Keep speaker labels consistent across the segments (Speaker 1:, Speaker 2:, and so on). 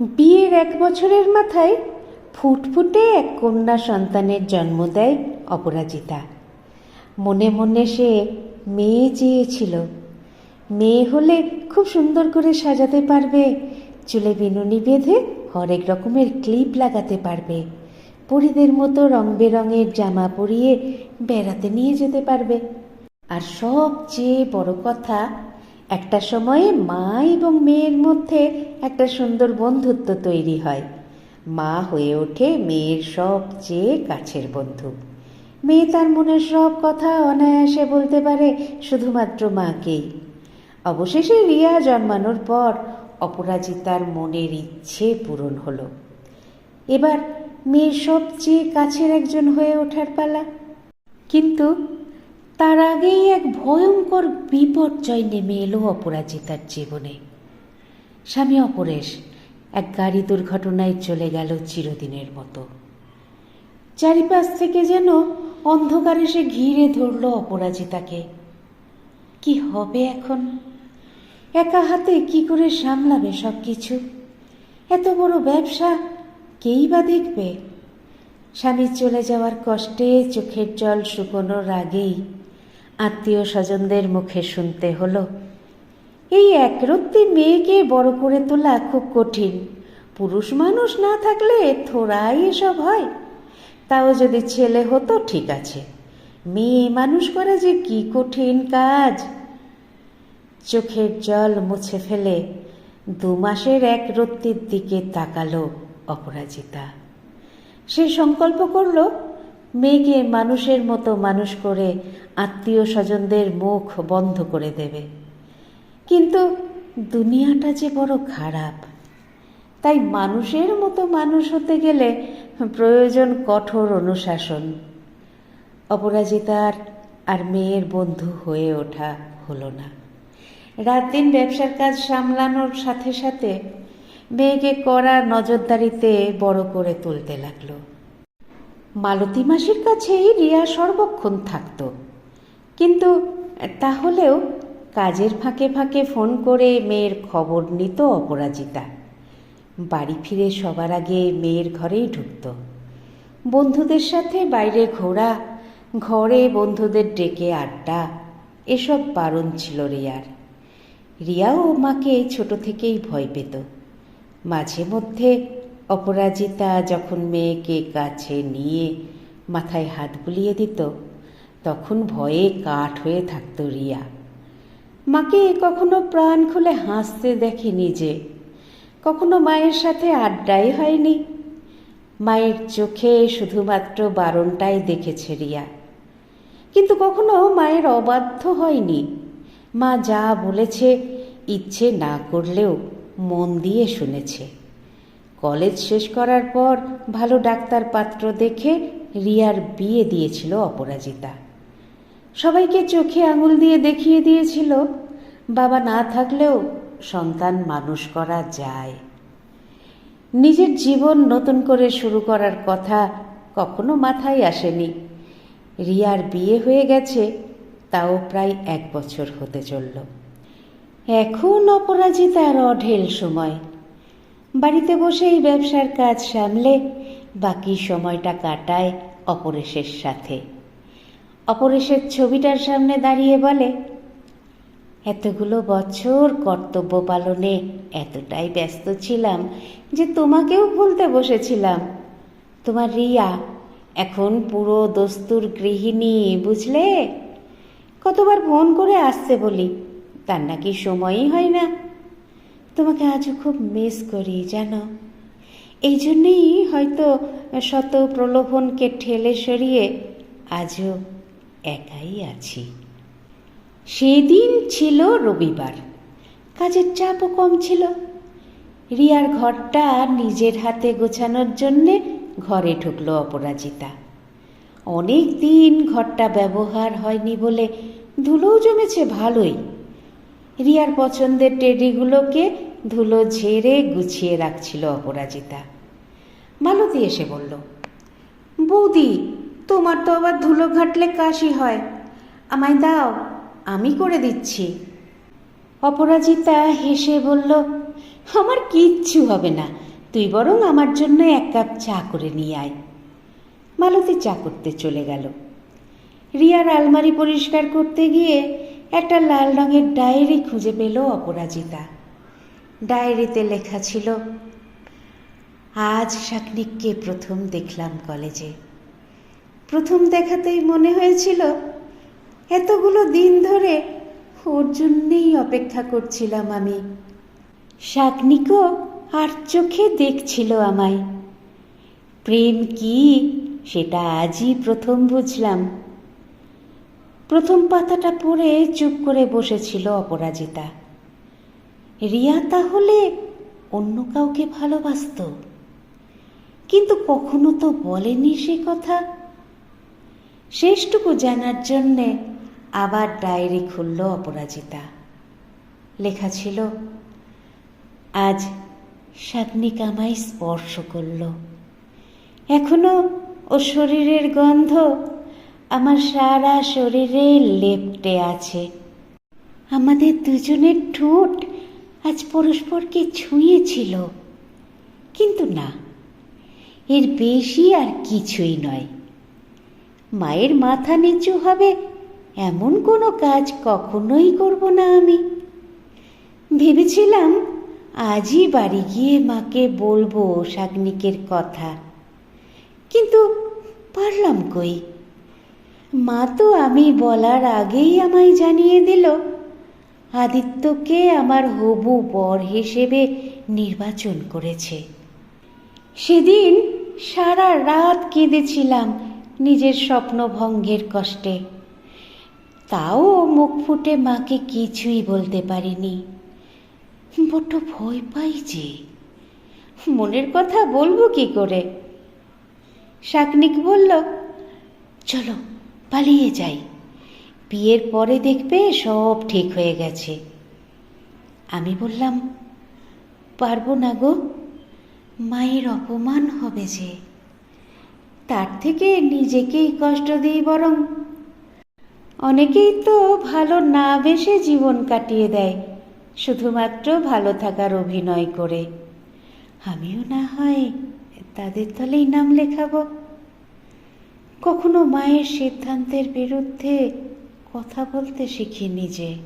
Speaker 1: বিয়ের এক বছরের মাথায় ফুটফুটে এক কন্যা সন্তানের জন্ম দেয় অপরাজিতা। মনে মনে সে মেয়ে চেয়েছিল। মেয়ে হলে খুব সুন্দর করে সাজাতে পারবে, চুলে বিনুনি বেঁধে হরেক রকমের ক্লিপ লাগাতে পারবে, পরিদের মতো রং বেরঙের জামা পরিয়ে বেড়াতে নিয়ে যেতে পারবে। আর সবচেয়ে বড় কথা একটা সময়ে মা এবং মেয়ের মধ্যে একটা সুন্দর বন্ধুত্ব তৈরি হয়। মা হয়ে ওঠে মেয়ের সবচেয়ে কাছের বন্ধু। মেয়ে তার মনের সব কথা অনায়াসে বলতে পারে শুধুমাত্র মাকেই। অবশেষে রিয়া জন্মানোর পর অপরাজিতার মনের ইচ্ছে পূরণ হলো। এবার মেয়ের সবচেয়ে কাছের একজন হয়ে ওঠার পালা। কিন্তু তার আগেই এক ভয়ঙ্কর বিপর্যয় নেমে এলো অপরাজিতার জীবনে। স্বামী অপরেশ এক গাড়ি দুর্ঘটনায় চলে গেল চিরদিনের মতো। চারিপাশ থেকে যেন অন্ধকারে এসে ঘিরে ধরল অপরাজিতাকে। কি হবে এখন? একা হাতে কি করে সামলাবে সব কিছু এত বড় ব্যবসা কেই বা দেখবে? স্বামী চলে যাওয়ার কষ্টে চোখের জল শুকোনোর আগেই আত্মীয় স্বজনদের মুখে শুনতে হলো। এই একরত্তি মেয়েকে বড় করে তোলা খুব কঠিন। পুরুষ মানুষ না থাকলে থোড়াই এসব হয়। তাও যদি ছেলে হতো, ঠিক আছে। মেয়ে মানুষ করা যে কি কঠিন কাজ। চোখের জল মুছে ফেলে দু মাসের এক রত্তির দিকে তাকালো অপরাজিতা। সে সংকল্প করল মেয়েকে মানুষের মতো মানুষ করে আত্মীয় স্বজনদের মুখ বন্ধ করে দেবে। কিন্তু দুনিয়াটা যে বড় খারাপ। তাই মানুষের মতো মানুষ হতে গেলে প্রয়োজন কঠোর অনুশাসন। অপরাজিতার আর মেয়ের বন্ধু হয়ে ওঠা হলো না। রাত দিন ব্যবসার কাজ সামলানোর সাথে সাথে মেয়েকে কড়া নজরদারিতে বড় করে তুলতে লাগল। মালতী মাসির কাছেই রিয়া সর্বক্ষণ থাকত। কিন্তু তাহলেও কাজের ফাঁকে ফাঁকে ফোন করে মেয়ের খবর নিত অপরাজিতা। বাড়ি ফিরে সবার আগে মেয়ের ঘরেই ঢুকত। বন্ধুদের সাথে বাইরে ঘোরা, ঘরে বন্ধুদের ডেকে আড্ডা, এসব বারণ ছিল রিয়ার। রিয়াও মাকে ছোট থেকেই ভয় পেত। মাঝে মধ্যে অপরাজিতা যখন মেয়েকে কাছে নিয়ে মাথায় হাত বুলিয়ে দিত, তখন ভয়ে কাঠ হয়ে থাকত রিয়া। মাকে কখনো প্রাণ খুলে হাসতে দেখেনি যে, কখনো মায়ের সাথে আড্ডাই হয়নি। মায়ের চোখে শুধুমাত্র বারণটাই দেখেছে রিয়া। কিন্তু কখনো মায়ের অবাধ্য হয়নি। মা যা বলেছে ইচ্ছে না করলেও মন দিয়ে শুনেছে। কলেজ শেষ করার পর ভালো ডাক্তার পাত্র দেখে রিয়ার বিয়ে দিয়েছিল অপরাজিতা। সবাইকে চোখে আঙুল দিয়ে দেখিয়ে দিয়েছিল, বাবা না থাকলেও সন্তান মানুষ করা যায়। নিজের জীবন নতুন করে শুরু করার কথা কখনো মাথায় আসেনি। রিয়ার বিয়ে হয়ে গেছে, তাও প্রায় এক বছর হতে চলল। এখন অপরাজিতার অঢেল সময়। বাড়িতে বসেই ব্যবসার কাজ সামলে বাকি সময়টা কাটায় অপরেশের সাথে। অপরেশের ছবিটার সামনে দাঁড়িয়ে বলে, এতগুলো বছর কর্তব্য পালনে এতটাই ব্যস্ত ছিলাম যে তোমাকেও ভুলতে বসেছিলাম। তোমার রিয়া এখন পুরো দস্তুর গৃহিণী, বুঝলে? কতবার ফোন করে আসতে বলি, তার নাকি সময়ই হয় না। তোমাকে আজও খুব মিস করি, জানো? এই জন্যেই হয়তো শত প্রলোভনকে ঠেলে সরিয়ে আজও একাই আছি। সেদিন ছিল রবিবার, কাজের চাপও কম ছিল। রিয়ার ঘরটা নিজের হাতে গোছানোর জন্যে ঘরে ঢুকলো অপরাজিতা। অনেক দিন ঘরটা ব্যবহার হয়নি বলে ধুলোও জমেছে ভালোই। রিয়ার পছন্দের টেডিগুলোকে ধুলো ঝেড়ে গুছিয়ে রাখছিল অপরাজিতা। মালতী এসে বলল, বৌদি, তোমার তো আবার ধুলো ঘাটলে কাশি হয়। আমায় দাও, আমি করে দিচ্ছি। অপরাজিতা হেসে বলল, আমার কিচ্ছু হবে না, তুই বরং আমার জন্য এক কাপ চা করে নিয়ে আয়। মালতী চা করতে চলে গেল। রিয়ার আলমারি পরিষ্কার করতে গিয়ে একটা লাল রঙের ডায়েরি খুঁজে পেল অপরাজিতা। ডায়েরিতে লেখা ছিল, আজ শাকনিককে প্রথম দেখলাম কলেজে। প্রথম দেখাতেই মনে হয়েছিল, এতগুলো দিন ধরে ওর জন্যেই অপেক্ষা করছিলাম আমি। শাকনিকও আর চোখে দেখছিল আমায়। প্রেম কি সেটা আজই প্রথম বুঝলাম। প্রথম পাতাটা পড়ে চুপ করে বসেছিল অপরাজিতা। রিয়া তাহলে অন্য কাউকে ভালোবাসত? কিন্তু কখনো তো বলেনি সে কথা। শেষটুকু জানার জন্যে আবার ডায়েরি খুলল অপরাজিতা। লেখা ছিল, আজ শাকনিক আমায় স্পর্শ করল। এখনও ও শরীরের গন্ধ আমার সারা শরীরে লেপটে আছে। আমাদের দুজনের ঠোঁট আজ পরস্পরকে ছুঁয়েছিল। কিন্তু না, এর বেশি আর কিছুই নয়। মায়ের মাথা নিচু হবে এমন কোনো কাজ কখনোই করব না আমি। ভেবেছিলাম আজই বাড়ি গিয়ে মাকে বলব শাগনিকের কথা, কিন্তু পারলাম কই? মা তো আমি বলার আগেই আমায় জানিয়ে দিল আদিত্যকে আমার হবু বর হিসেবে নির্বাচন করেছে। সেদিন সারা রাত কেঁদেছিলাম নিজের স্বপ্নভঙ্গের কষ্টে। তাও মুখ ফুটে মাকে কিছুই বলতে পারিনি। বড্ড ভয় পাই যে, মনের কথা বলব কি করে? শাকনিক বলল, চলো, পালিয়ে যাই। বিয়ের পরে দেখবে সব ঠিক হয়ে গেছে। আমি বললাম, পারব না গো, মায়ের অপমান হবে যে। তার থেকে নিজেকেই কষ্ট দিই বরং অনেকেই তো ভালো না বেশে জীবন কাটিয়ে দেয়, শুধুমাত্র ভালো থাকার অভিনয় করে। আমিও না হয় তাদের দলেই নাম লেখাবো। কখনো মায়ের সিদ্ধান্তের বিরুদ্ধে কথা বলতে শিখিনি যে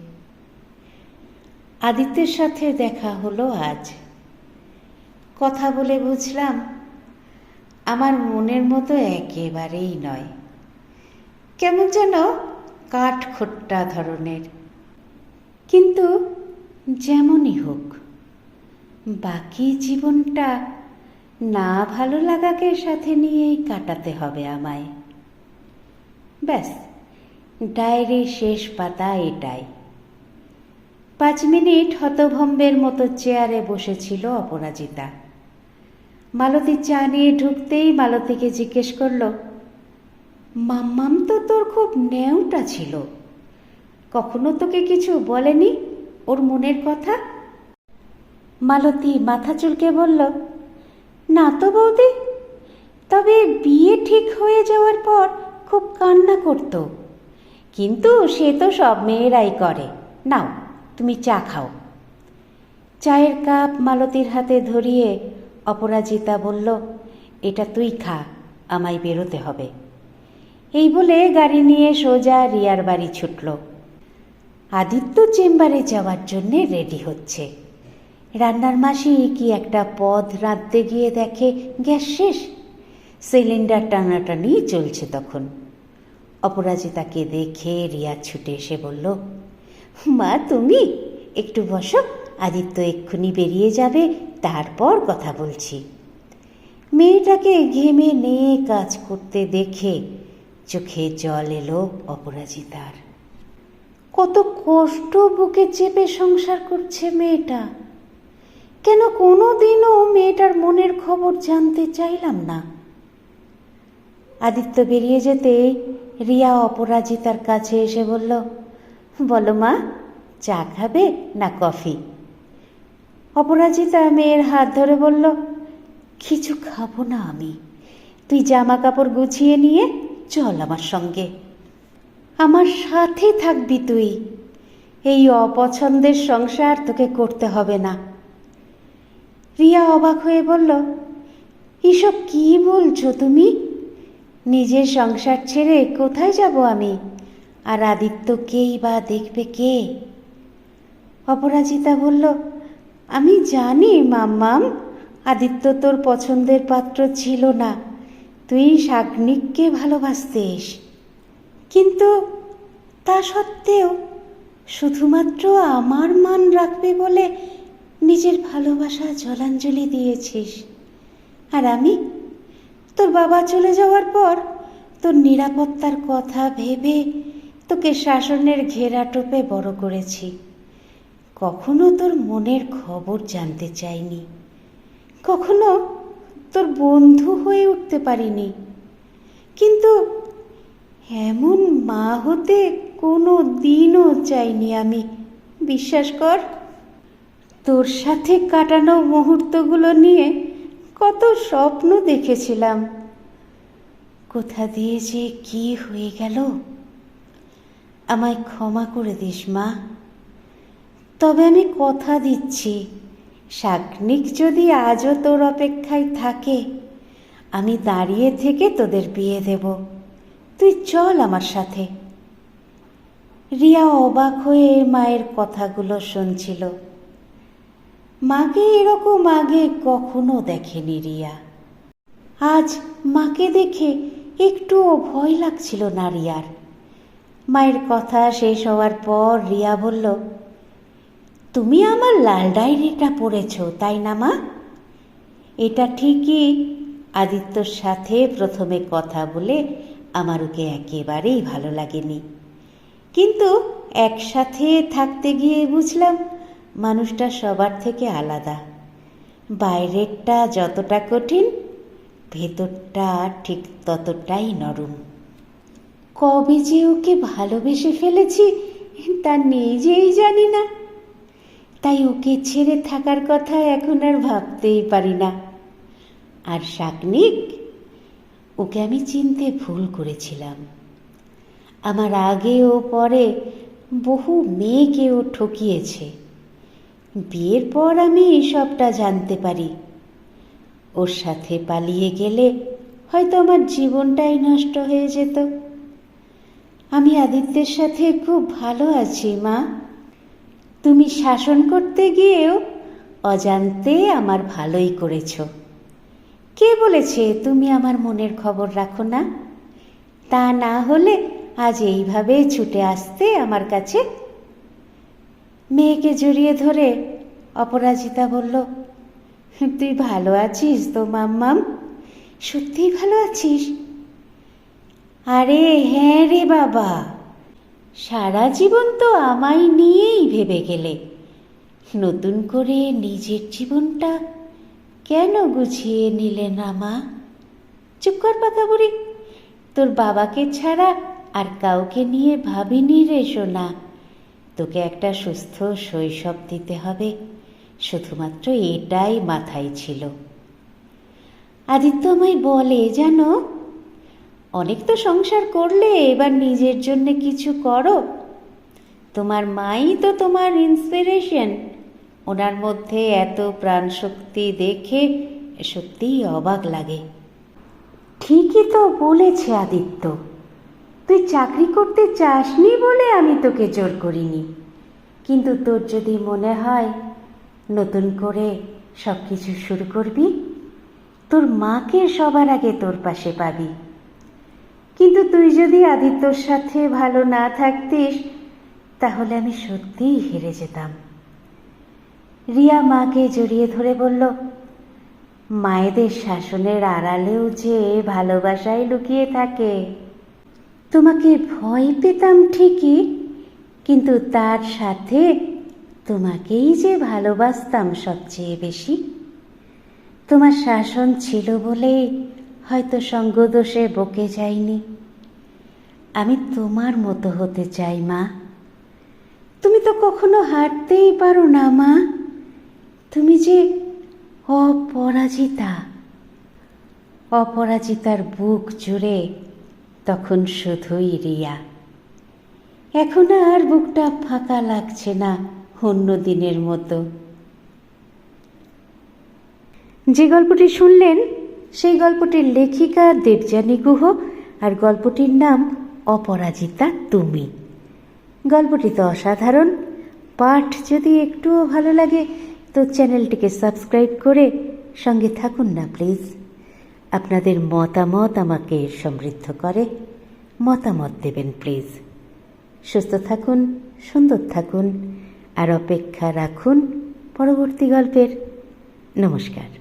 Speaker 1: আদিত্যের সাথে দেখা হলো আজ। কথা বলে বুঝলাম, আমার মনের মতো একেবারেই নয়। কেমন যেন কাঠখোট্টা ধরনের। কিন্তু যেমনই হোক, বাকি জীবনটা না ভালো লাগাকে সাথে নিয়েই কাটাতে হবে আমায়। ব্যাস। ডায়েরির শেষ পাতা এটাই। পাঁচ মিনিট হতভম্বের মতো চেয়ারে বসেছিল অপরাজিতা। মালতী চা নিয়ে ঢুকতেই মালতীকে জিজ্ঞেস করল, মাম্মাম তো তোর খুব ন্যাওটা ছিল। কখনো তোকে কিছু বলেনি ওর মনের কথা? মালতী মাথা চুলকে বলল, না তো বৌদি, তবে বিয়ে ঠিক হয়ে যাওয়ার পর খুব কান্না করত। কিন্তু সে তো সব মেয়েরাই করে। নাও, তুমি চা খাও। চায়ের কাপ মালতীর হাতে ধরিয়ে অপরাজিতা বলল, এটা তুই খা, আমায় বেরোতে হবে। এই বলে গাড়ি নিয়ে সোজা রিয়ার বাড়ি ছুটল। আদিত্য চেম্বারে যাওয়ার জন্যে রেডি হচ্ছে। রান্নার মাসি কি একটা পদ রাঁধতে গিয়ে দেখে, গ্যাস শেষ? সিলিন্ডার টানাটানি চলছে তখন। অপরাজিতাকে দেখে রিয়া ছুটে এসে বলল, মা, তুমি? একটু বসো, আদিত্য এক্ষুনি বেরিয়ে যাবে, তারপর কথা বলছি। মেয়েটাকে ঘেমে নিয়ে কাজ করতে দেখে চোখে জল এলো অপরাজিতার। কত কষ্ট বুকে চেপে সংসার করছে মেয়েটা। কেন কোনো দিনও মেয়েটার মনের খবর জানতে চাইলাম না? আদিত্য বেরিয়ে যেতেই রিয়া অপরাজিতার কাছে এসে বলল, বলো মা, চা খাবে না কফি? অপরাজিতা মেয়ের হাত ধরে বলল, কিছু খাব না আমি। তুই জামা কাপড় গুছিয়ে নিয়ে চল আমার সঙ্গে। আমার সাথে থাকবি তুই। এই অপছন্দের সংসার তোকে করতে হবে না। রিয়া অবাক হয়ে বলল, এসব কি বলছো তুমি? নিজের সংসার ছেড়ে কোথায় যাব আমি? আর আদিত্যকেই বা দেখবে কে? অপরাজিতা বলল, আমি জানি, মাম্মাম। আদিত্য তোর পছন্দের পাত্র ছিল না। তুই শাগনিককে ভালোবাসতিস। কিন্তু তা সত্ত্বেও শুধুমাত্র আমার মান রাখবে বলে নিজের ভালোবাসা জলাঞ্জলি দিয়েছিস। আর আমি তোর বাবা চলে যাওয়ার পর তোর নিরাপত্তার কথা ভেবে তোকে শাসনের ঘেরা টোপে বড় করেছি। কখনো তোর মনের খবর জানতে চাইনি। কখনো তোর বন্ধু হয়ে উঠতে পারিনি। কিন্তু এমন মা হতে কোনো দিনও চাইনি আমি। বিশ্বাস কর, তোর সাথে কাটানো মুহূর্তগুলো নিয়ে কত স্বপ্ন দেখেছিলাম। কোথা দিয়ে যে কি হয়ে গেল? আমায় ক্ষমা করে দিস, মা। তবে আমি কথা দিচ্ছি। শাকনিক যদি আজও তোর অপেক্ষায় থাকে, আমি দাঁড়িয়ে থেকে তোদের বিয়ে দেব। তুই চল আমার সাথে। রিয়া অবাক হয়ে মায়ের কথাগুলো শুনছিল। মাকে এরকম আগে কখনো দেখেনি রিয়া। আজ মাকে দেখে একটুও ভয় লাগছিল না রিয়ার। মায়ের কথা শেষ হওয়ার পর রিয়া বলল, তুমি আমার লাল ডায়েরিটা পড়েছ, তাই না মা? এটা ঠিকই, আদিত্যর সাথে প্রথমে কথা বলে আমার ওকে একেবারেই ভালো লাগেনি। কিন্তু একসাথে থাকতে গিয়ে বুঝলাম মানুষটা সবার থেকে আলাদা। বাইরেরটা যতটা কঠিন, ভেতরটা ঠিক ততটাই নরম। কবে যে ওকে ভালোবেসে ফেলেছি, তা নিজেই জানি না। তাই ওকে ছেড়ে থাকার কথা এখন আর ভাবতেই পারি না। আর শাকনিক, ওকে আমি চিনতে ভুল করেছিলাম। আমার আগে ও পরে বহু মেয়েকে ও ঠকিয়েছে। বিয়ের পর আমি সবটা জানতে পারি। ওর সাথে পালিয়ে গেলে হয়তো আমার জীবনটাই নষ্ট হয়ে যেত। আমি আদিত্যের সাথে খুব ভালো আছি, মা। তুমি শাসন করতে গিয়েও অজান্তে আমার ভালোই করেছ। কে বলেছে তুমি আমার মনের খবর রাখো না? তা না হলে আজ এইভাবে ছুটে আসতে আমার কাছে মেয়েকে জড়িয়ে ধরে অপরাজিতা বলল, তুই ভালো আছিস তো, মাম্মাম? সত্যিই ভালো আছিস? আরে হ্যাঁ রে বাবা, সারা জীবন তো আমায় নিয়েই ভেবে গেলে। নতুন করে নিজের জীবনটা কেন গুছিয়ে নিলে না, মা? চুপ কর পাকা বুড়ি, তোর বাবাকে ছাড়া আর কাউকে নিয়ে ভাবিনি রে, সোনা। তোকে একটা সুস্থ শৈশব দিতে হবে। শুধুমাত্র এটাই মাথায় ছিল। আদিত্য আমায় বলে, জানো, অনেক তো সংসার করলে, এবার নিজের জন্য কিছু করো। তোমার মাই তো তোমার ইন্সপিরেশন ওনার মধ্যে এত প্রাণশক্তি দেখে সত্যিই অবাক লাগে। ঠিকই তো বলেছে আদিত্য। তুই চাকরি করতে চাসনি বলে আমি তোকে জোর করিনি। কিন্তু তোর যদি মনে হয়, নতুন করে সব কিছু শুরু করবি, তোর মাকে সবার আগে তোর পাশে পাবি। কিন্তু তুই যদি আদিত্যর সাথে ভালো না থাকতিস, তাহলে আমি সত্যিই হেরে যেতাম। রিয়া মাকে জড়িয়ে ধরে বলল, মায়েদের শাসনের আড়ালেও যে ভালোবাসায় লুকিয়ে থাকে তোমাকে ভয় পেতাম ঠিকই, কিন্তু তার সাথে তোমাকেই যে ভালোবাসতাম সবচেয়ে বেশি। তোমার শাসন ছিল বলেই হয়তো সঙ্গদোষে বকে যাইনি আমি তোমার মতো হতে চাই, মা। তুমি তো কখনো হাঁটতেই পারো না, মা। তুমি যে অপরাজিতা। অপরাজিতার বুক জুড়ে তখন শুধুই রিয়া এখন আর বুকটা ফাঁকা লাগছে না অন্য দিনের মতো। যে গল্পটি শুনলেন, সেই গল্পটির লেখিকা দেবযানী গুহ আর গল্পটির নাম অপরাজিতা তুমি। গল্পটি তো অসাধারণ। পাঠ যদি একটুও ভালো লাগে, তো চ্যানেলটিকে সাবস্ক্রাইব করে সঙ্গে থাকুন না, প্লিজ। আপনাদের মতামত আমাকে সমৃদ্ধ করে, মতামত দেবেন প্লিজ সুস্থ থাকুন, সুন্দর থাকুন, আর অপেক্ষা রাখুন পরবর্তী গল্পের। নমস্কার।